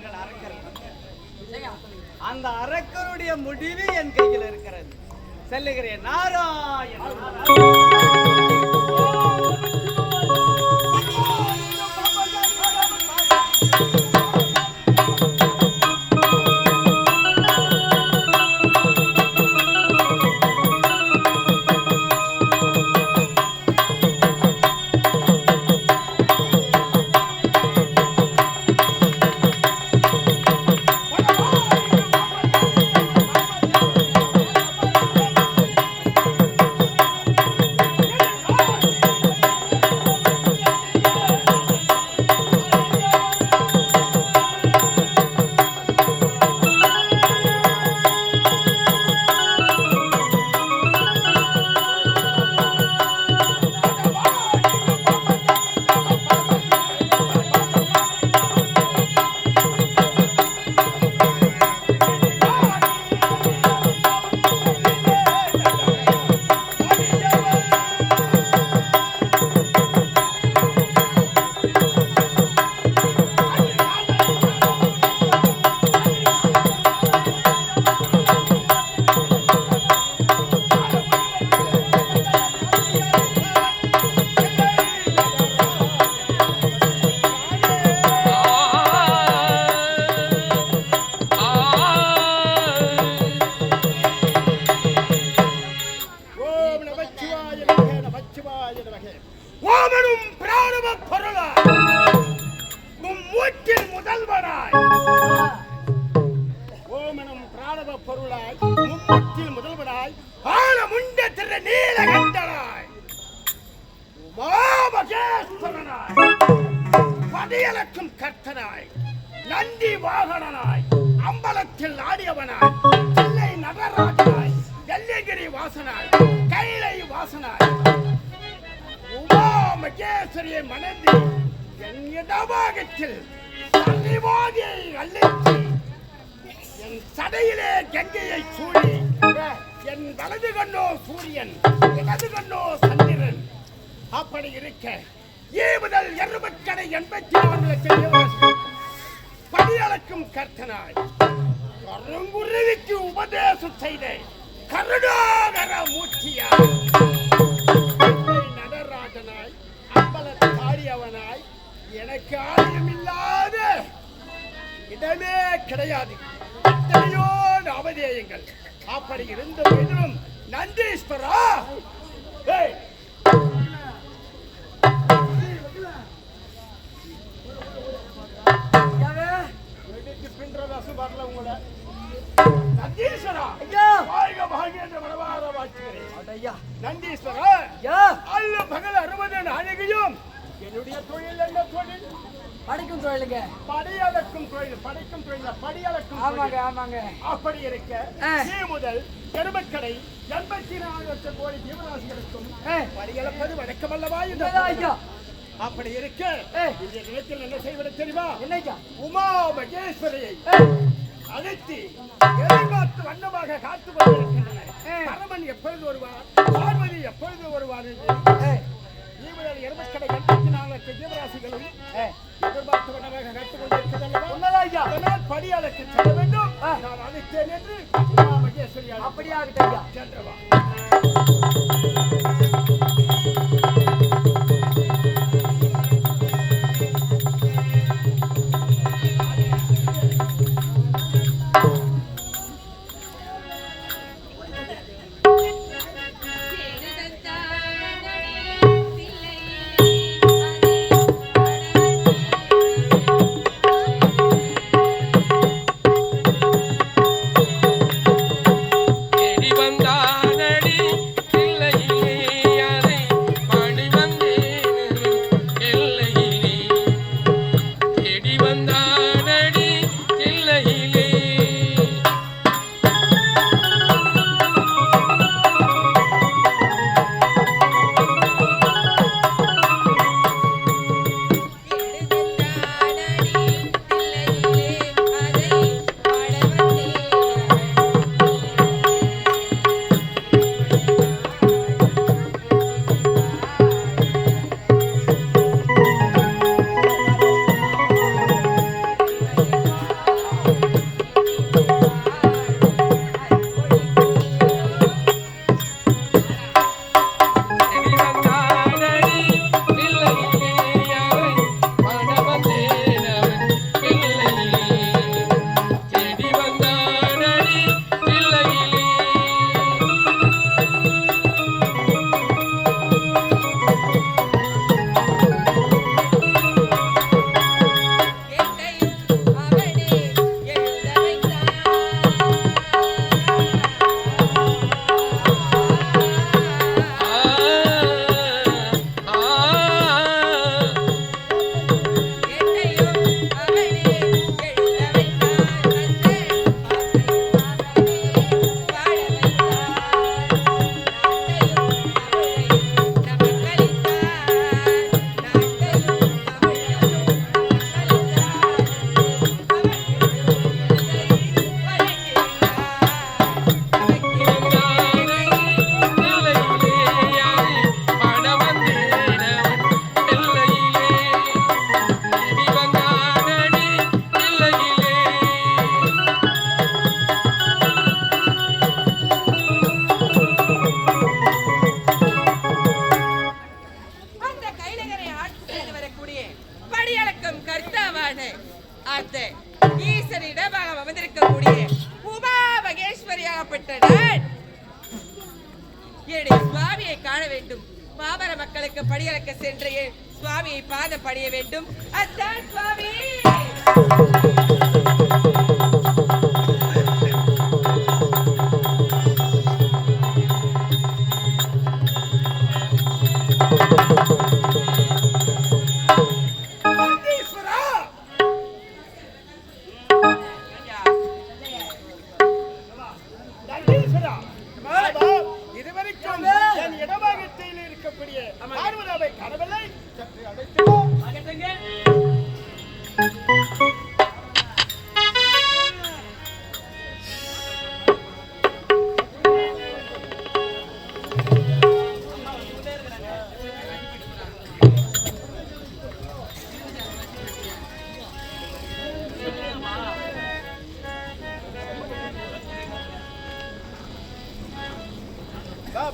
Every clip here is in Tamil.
அவர்கள் அரக்கர் அந்த அரக்கருடைய முடிவு என் கையில் இருக்கிறது. செல்லுகிறேன். நாராயண பிராணவ முப்பத்தில் மும்மூற்றில் ஆன முண்ட திரு நீலகண்டனாய் உமாமகேஸ்வரனாய் பதியலக்கும் கர்த்தனாய் நந்தி வாகனனாய் அம்பலத்தில் ஆடியவனாய் தில்லை நடராஜனாய் வெள்ளிகிரி வாசனாய் கைலை வாசனாய். உமாமகேஸ்வரியை மணந்து என் இடவாகத்தில் சன்னிவாதியை அள்ளித்து என் சடையிலே கங்கையை சூழி என் வலது கண்ணோ சூரியன் இடது கண்ணோ சந்திரன். அப்படி இருக்க ஏ முதல் எருமக்கடை எண்பத்தி ஆறு லட்சம் யுவராசிகள் படியளக்கும் கர்த்தனாய். கருங்குருவிக்கு உபதேசம் செய்த கருணாகர மூர்த்தியாய். என்னை நடராஜனாய் அம்பலத்தாடியவனாய் எனக்கு ஆலயமில்லாத இடமே கிடையாது. எத்தனையோ அவதேயங்கள் அப்படி இருந்த போதிலும் நந்தீஸ்வரா! நந்தீஸ்வரா! ஐயா! வாழ்க வாழ்க என்று மனமார வாழ்த்துகிறேன். ஐயா நந்தீஸ்வரா! ஐயா! அல்ல பகல் அறுபது நாளிகையும் என்னுடைய தொழில் என்ன தொழில்? படிக்கும் தொழிலுங்க படியளக்கும் தொழில் படைக்கும் தொழில் படியளக்கும் ஆமாங்க. ஆமாங்க. அப்படி இருக்க முதல் எருமக்கடை எண்பத்தி நாலு லட்சம் கோடி ஜீவராசிகளுக்கும் படியளப்பது இந்த உண்மைதான் ஐயா? அப்படி இருக்க. இந்த நிலத்தில் என்ன செய்வது தெரியுமா? என்ன ஐயா? உமா மகேஸ்வரியை அழைத்து எதிர்பார்த்து வண்ணமாக காத்து கொண்டிருக்கின்றன. பரமன் எப்பொழுது வருவார்? பார்வதி எப்பொழுது வருவார் என்று எருமக்கடை எண்பத்தி நாலு லட்சம் ஜீவராசிகளும் ஏ, எதிர்பார்த்து வண்ணமாக காத்து கொண்டிருக்கிறதல்லவா உண்மைதான் ஐயா அதனால் படியாளுக்கு செல்ல வேண்டும். நான் அழைத்தேன் என்று உமா மகேஸ்வரி அழைத்து அப்படியே ஆகட்டும் ஐயா. சென்றவா.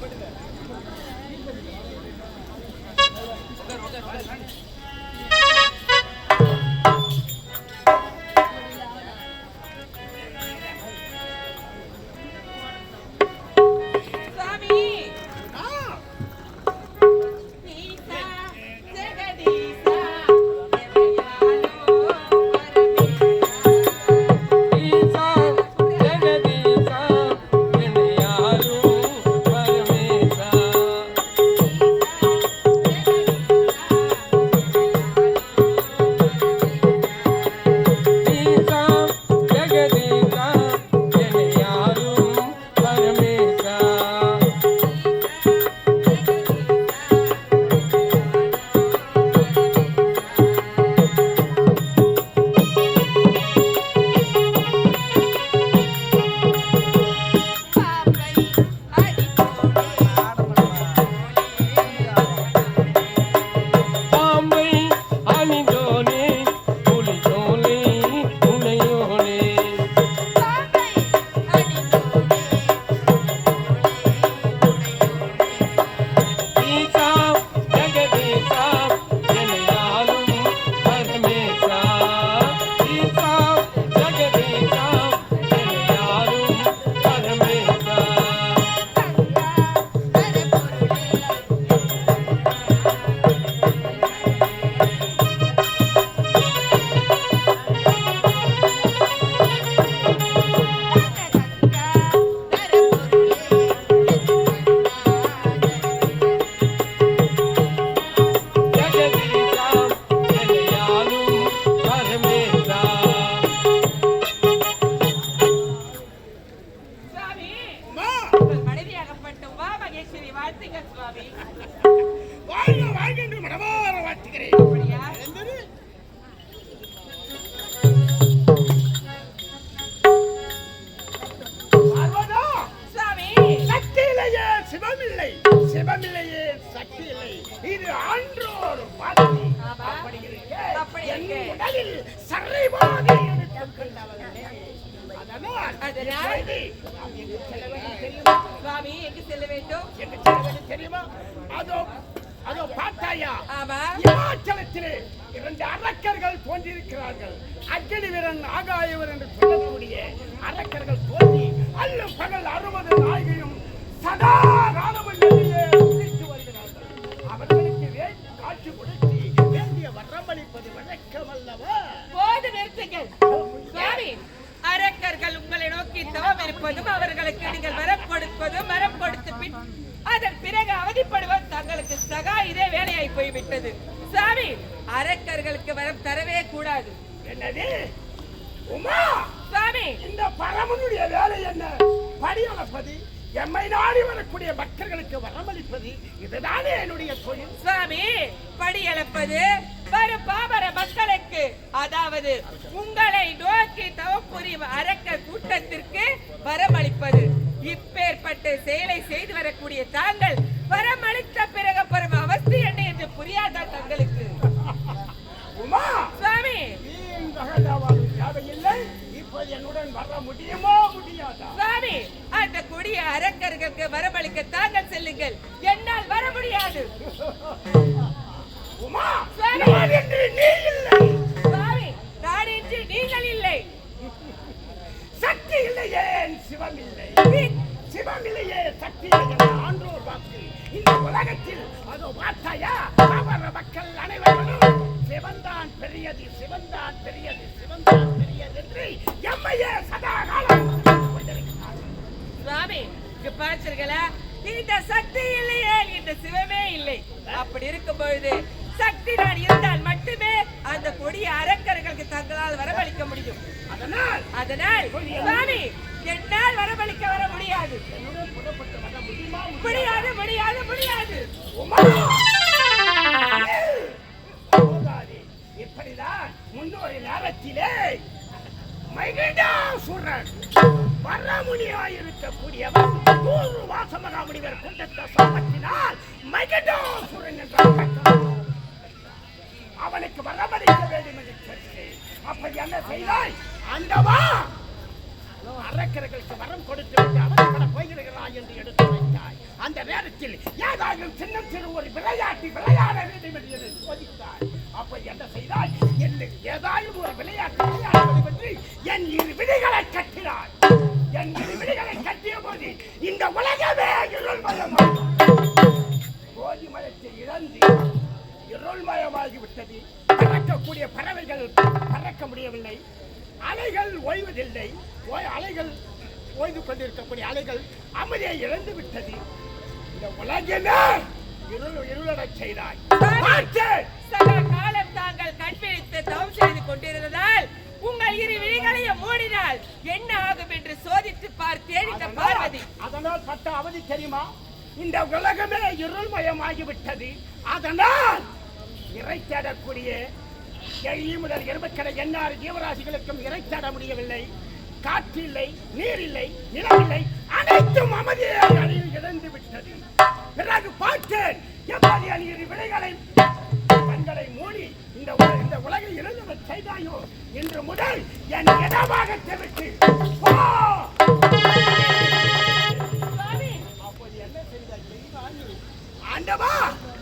விடுங்க சாமி எங்கு செல்ல வேண்டும்? எங்கு செல்ல வேண்டும் தெரியுமா? அதோ அதோ பார்த்தாயா இமாச்சலத்திலே இரண்டு அரக்கர்கள் தோன்றியிருக்கிறார்கள். அக்னி வீரன் ஆகாயவர் என்று சொல்லக்கூடிய அரக்கர்கள் தோன்றி அல்லும் பகல் அறுபது நாயகையும் சதா ராணுவங்களிலே குதித்து வருகிறார்கள். அவர்களுக்கு வேண்டி காட்சி கொடுத்து வேண்டிய வரமளிப்பது வழக்கம் அல்லவா போது நிறுத்துங்கள். சுவாமி அரக்கர்கள் உங்களை நோக்கி தவம் இருப்பதும் அவர்களுக்கு நீங்கள் வரம் கொடுப்பதும் வரம் கொடுத்து பின் அதன் பிறகு அவதிப்படுவது தங்களுக்கு சகா இதே வேலையாய் போய்விட்டது. சுவாமி அரக்கர்களுக்கு வரம் தரவே கூடாது. என்னது? உமா! சுவாமி இந்த பரமனுடைய வேலை என்ன? படியளப்பது? எம்மை நாடி வரக்கூடிய பக்தர்களுக்கு வரமளிப்பது இதுதானே என்னுடைய தொழில். சுவாமி படி அளப்பது வரும் பாமர மக்களுக்கு அதாவது உங்களை நோக்கி தவம் புரியும் அரக்க கூட்டத்திற்கு வரமளிப்பது. இப்பேற்பட்ட செயலை செய்து வரக்கூடிய தாங்கள் வரமளித்த பிறகு பெறும் அவஸ்தை என்ன என்று புரியாதா தங்களுக்கு? உமா சுவாமி. தேவையில்லை. இப்போது என்னுடன் வர முடியுமோ முடியாதா? கொடிய அரக்கர்களுக்கு வரமளிக்க தாங்கள் செல்லுங்கள். என்னால் வர முடியாது. இல்லை. நீங்கள் இல்லை. சக்தி இல்லையே சிவம் இல்லை. சிவம் இல்லையே சக்தி இல்லை ஆண்டோர் வாக்கு. இந்த உலகத்தில் அதோ வார்த்தையா? அவர மக்கள் அனைவரும் சிவன்தான் பெரியது சிவன்தான் பெரியது சிவன்தான் பெரியது என்று எம்மையே சதா காலம் சுவாமி இங்க இந்த சக்தி இல்லையே இந்த சிவமே இல்லை. அப்படி இருக்கும் பொழுது சக்தி நான் இருந்தால் மட்டுமே அந்த கொடிய அரக்கர்களுக்கு தங்களால் வரவழைக்க முடியும். அதனால் அதனால் சுவாமி என்னால் வரவழைக்க வர முடியாது. முடியாது முடியாது முடியாது. இப்படிதான் முன்னொரு நேரத்திலே மைகண்டாசுரன் வரமுனியாயிருக்கக்கூடியவன் நூறு வாசமகாமுனிவர் குண்டத்தை சாபத்தினால் மைகண்டாசுரன் என்ற அவனுக்கு வரமளிக்க வேண்டும் என்று கேட்டேன் அப்படி என்ன செய்தாய் அந்தவா அரக்கர்களுக்கு வரம் கொடுத்து விட்டு அவதிப்பட போகிறாய் என்று எடுத்து வைத்தாய். அந்த நேரத்தில் ஏதாவது சின்ன சிறு ஒரு விளையாட்டு விளையாட வேண்டும் என்று என்னை சோதித்தாய். அப்ப என்ன செய்தாய்? என்று ஏதாவது ஒரு விளையாட்டு விளையாட வேண்டும் என்று என் இரு விழிகளை கட்டினாய். என் விழிகளை கட்டிய போது இந்த உலகமே இருள்மயமாகும் கோதிமயத்தை இழந்து இருள்மயமாகி மயமாகிவிட்டது பறக்கக்கூடிய பறவைகள் பறக்க முடியவில்லை. அலைகள் ஓய்வதில்லை. அலைகள் ஓய்ந்து கொண்டிருக்கக்கூடிய அலைகள் அமைதியை இழந்து விட்டது. இந்த உலகமே இருள் இருளடச் செய்தாய். சக காலம் தாங்கள் கண்பிடித்து தவம் செய்து கொண்டிருந்ததால் உங்கள் இரு விழிகளையும் மூடினால் என்ன ஆகும்? சோதித்து பார்த்தேன் இந்த பார்வதி. அதனால் பட்ட அவதி தெரியுமா? இந்த உலகமே இருள்மயமாகி விட்டது அதனால் இறை தேடக்கூடிய எழி முதல் எருமக்கடை எண்ணாறு ஜீவராசிகளுக்கும் இறை தேட முடியவில்லை. காற்று இல்லை நீர் இல்லை நிலமில்லை அனைத்தும் அமைதியை அணியில் இழந்து விட்டது. பிறகு பார்த்தேன் எப்படி அணியிரு விடைகளை கண்களை மூடி இந்த இந்த உலகில் இழந்தவர் செய்தாயோ? இன்று முதல் என் இடமாகத்தை விட்டு ஆண்டவா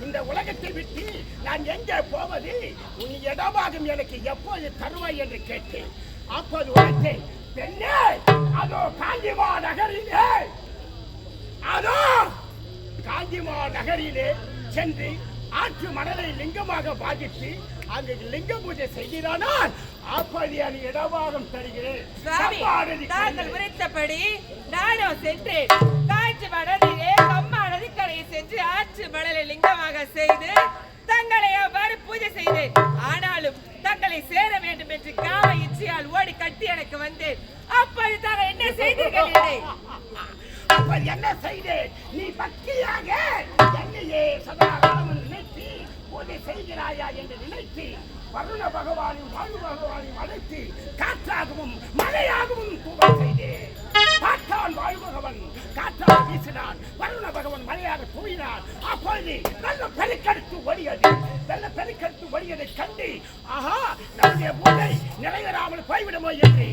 இந்த உலகத்தை விட்டு நான் எங்கே போவது? உன் இடமாகும் எனக்கு எப்போது தருவாய் என்று கேட்டேன். அப்போது உரைத்தேன் பெண்ணே அதோ காஞ்சிமா நகரிலே. அதோ காஞ்சிமா நகரிலே சென்று ஆற்று மணலை லிங்கமாக பாதித்து அங்கு லிங்க பூஜை செய்கிறானால் அப்படி அது இடமாகம் தருகிறேன் தாங்கள். உரைத்தபடி நானும் சென்றேன். காற்று மணலிலே அம்மா நதிக்கரையை சென்று ஆற்று மணலை லிங்கமாக செய்து தங்களை அவ்வாறு பூஜை செய்தேன். ஆனாலும் தங்களை சேர வேண்டும் என்று இச்சையால் ஓடி கட்டி எனக்கு வந்தேன். அப்போது தாங்கள் என்ன செய்தீர்கள் என்னை? அப்ப என்ன செய்தேன்? நீ பக்தியாக என்னையே சதா காலமும் நினைத்து பூஜை செய்கிறாயா என்று நினைத்து வருண பகவானை வாயு பகவானை அழைத்து காற்றாகவும் மழையாகவும் தூவ செய்தேன் பார்த்தான் வாயு பகவன். காற்றாக வீசினான். வருண பகவன் மழையாக தூவினான். அப்பொழுது நல்ல பெருக்கெடுத்து ஓடியது நல்ல பெருக்கெடுத்து ஓடியதை கண்டு ஆஹா நம்முடைய பூஜை நிறைவேறாமல் போய்விடுமோ என்று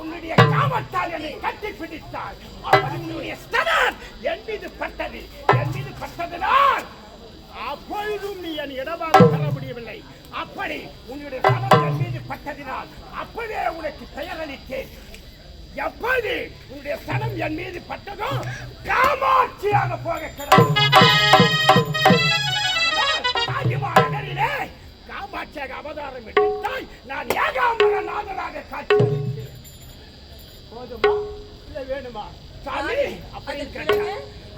உன்னுடைய காமத்தால் என்னை கட்டி பிடித்தாள் அவனுடைய உன்னுடைய ஸ்தனம் என் மீது பட்டது. என் மீது பட்டதனால் அப்பொழுதும் நீ என் இடமாக பெற முடியவில்லை. அப்படி உன்னுடைய என் மீது பட்டதினால் அப்பவே உனக்கு பெயர் அளித்தேன் எப்போது உன்னுடைய ஸ்தனம் என் மீது பட்டதோ காமாட்சியாக போக நகரிலே அபிஷேக அவதாரம் எடுத்தாய் நான் ஏகாம்பர நாதனாக காட்சி போதுமா? இல்ல வேணுமா? சாமி அப்படி அதன் கேட்டார். பிறகு?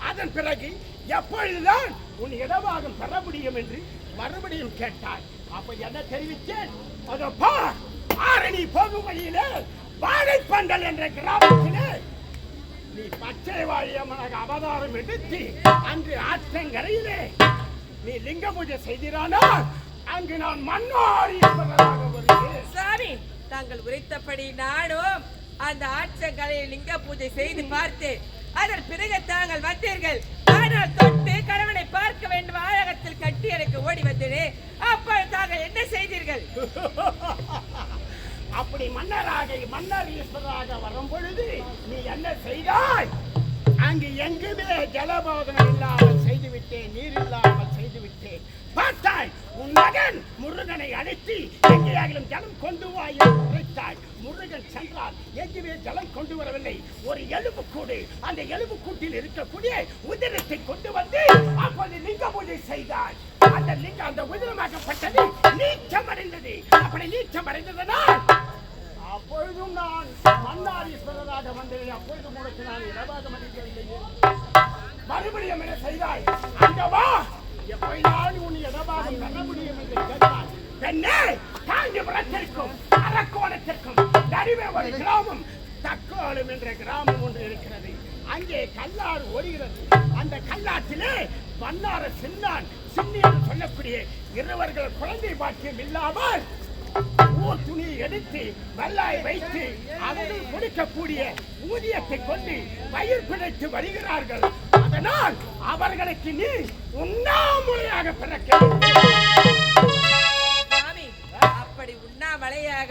அதன் பிறகு எப்பொழுதுதான் உன் இடவாகம் பெற முடியும் என்று மறுபடியும் கேட்டார். அப்ப என்ன தெரிவித்தேன்? அதோ பார் ஆரணி போகும் வழியிலே வாழைப்பந்தல் என்ற கிராமத்திலே நீ பச்சை வாழியம்மனாக அவதாரம் எடுத்து அன்று ஆற்றங்கரையிலே நீ லிங்க பூஜை செய்திரானால் அங்கு நான் மன்னாரீஸ்வரராக சாமி தாங்கள் உரைத்தபடி நானும் அந்த ஆற்றங்கரையில் லிங்க பூஜை செய்து பார்த்தேன். அதன் பிறகு தாங்கள் வந்தீர்கள். ஆனால் தொட்டு கணவனை பார்க்க வேண்டும். ஆழகத்தில் கட்டி எனக்கு ஓடி வந்தது. அப்பொழுது தாங்கள் என்ன செய்தீர்கள்? அப்படி மன்னராக மன்னர் ஈஸ்வரராக வரும் பொழுது நீ என்ன செய்தாய்? அங்கு எங்குமே ஜலபோதனம் இல்லாமல் செய்துவிட்டேன் நீர் இல்லாமல் செய்துவிட்டேன். பார்த்தாய் உன் மகன் முருகனை அழைத்து எங்கேயாகிலும் ஜலம் கொண்டு வா என்று உரைத்தாள். முருகன் சென்றால் எங்குமே ஜலம் கொண்டு வரவில்லை. ஒரு எலும்புக்கூடு. அந்த எலும்புக்கூட்டில் இருக்கக்கூடிய உதிரத்தை கொண்டு வந்து அப்போது லிங்க பூஜை செய்தாய் அந்த லிங்க அந்த உதிரமாக்கப்பட்டது நீச்சம் அடைந்தது. அப்படி நீச்சம் அடைந்ததனால் அப்பொழுதும் நான் மன்னாரீஸ்வரராக வந்தேன். அப்பொழுது உனக்கு நான் இடமாக மதிக்கவில்லையே மறுபடியும் என்ன செய்தாய் அங்க வா. எப்படியாவது உன் இடமாக பெற முடியும் என்று கேட்டாய் பெண்ணே காஞ்சிபுரத்திற்கும் அரக்கோணத்திற்கும் நடுவே ஒரு கிராமம் தக்கோலம் என்ற கிராமம் ஒன்று இருக்கிறது அங்கே கல்லாறு ஓடுகிறது அந்த கல்லாற்றிலே வண்ணார சின்னான் சின்னி என்று சொல்லக்கூடிய இருவர்கள் குழந்தை பாக்கியம் இல்லாமல் ஊர் துணியை எடுத்து வெள்ளாய் வைத்து அவர்கள் கொடுக்கக்கூடிய ஊதியத்தை கொண்டு பயிர் பிழைத்து வருகிறார்கள் அதனால் அவர்களுக்கு நீ உண்ணாமுறையாக பிறக்க. அப்படி உண்ணாமலையாக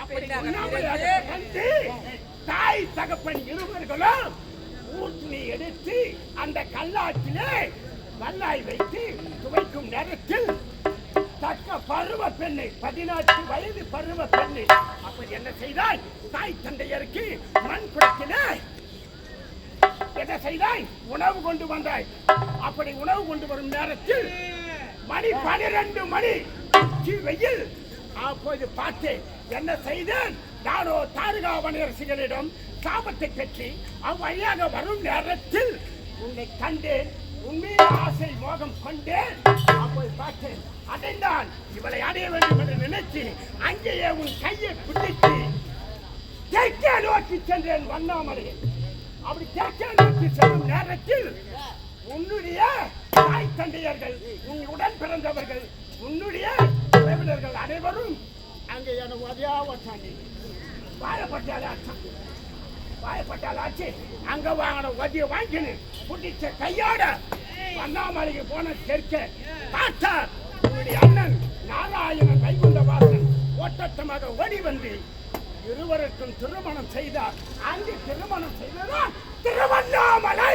அப்படி பிறந்து தாய் தகப்பன் இருவர்களும் துணி எடுத்து அந்த கல்லாற்றிலே வல்லாய் வைத்து துவைக்கும் நேரத்தில் தக்க பருவ பெண்ணை பதினாறு வயது பருவ பெண்ணை. அப்படி என்ன செய்தாய்? தாய் தந்தையருக்கு மண் குடத்திலே என்ன செய்தாய்? உணவு கொண்டு வந்தாய். அப்படி உணவு கொண்டு வரும் நேரத்தில் மணி பனிரெண்டு மணி வெயில். அப்போது பார்த்தேன் என்ன செய்தேன்? நானோ தாருகாவணியரசிகளிடம் சாபத்தை பெற்றி அவ்வழியாக வரும் நேரத்தில் உன்னை கண்டேன். உண்மையில் ஆசை மோகம் கொண்டேன். அப்போது பார்த்தேன் அடைந்தான் இவளை அடைய வேண்டும் என்று நினைத்து அங்கேயே உன் கையை பிடித்து தெற்கே நோக்கி சென்றேன் வண்ணாமலையை. அப்படி தெற்கே செல்லும் நேரத்தில் உன்னுடைய தாய் தந்தையர்கள் உன் உடன் பிறந்தவர்கள் உன்னுடைய உறவினர்கள் அனைவரும் அங்கே என உதயா வச்சாங்க வாழப்பட்டாலே ஆச்சான் வாழப்பட்டால் ஆச்சு. அங்க வாங்கின உதவிய வாங்கினு புடிச்ச கையோட வண்ணாமலைக்கு போன தெற்க பார்த்தா உன்னுடைய அண்ணன் நாராயணன் வைகுண்ட வாசன் ஓட்டத்தமாக ஓடி வந்து இருவருக்கும் திருமணம் செய்தார். அங்கு திருமணம் செய்ததான் திருவண்ணாமலை!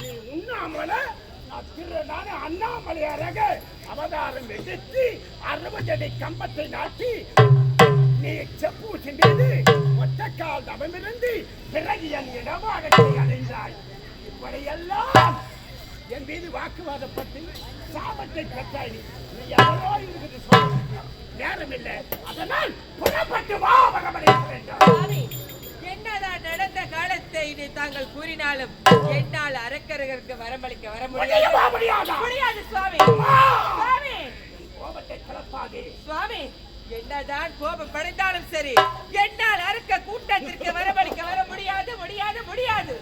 நீ உண்ணாமலை நான் திரு நானே அழக அவதாரம் எடுத்து அறுபதடி கம்பத்தை நாட்டி நீ செப்பு சென்றது ஒற்றக்கால் தவமிருந்து பிறகு என் இடமாகத்தை அடைந்தாய். இப்படியெல்லாம் என் மீது வாக்குவாதப்பட்டு சாபத்தை பெற்றாய் நீ. நீ எவரோ இருக்குது சொல்ல. நேரம் இல்லை. அதனால் புறப்பட்டு வா வகமடைய வேண்டும் சாமி என்னதான் நடந்த காலத்தை தாங்கள் கூறினாலும் என்னால் அரக்கர்களுக்கு வரமளிக்க வர முடியாது. முடியாதா? சுவாமி. கோபத்தை சுவாமி என்னதான் கோபம் படைத்தாலும் சரி என்னால் அறுக்க கூட்டத்திற்கு வரமளிக்க வர முடியாது முடியாது முடியாது.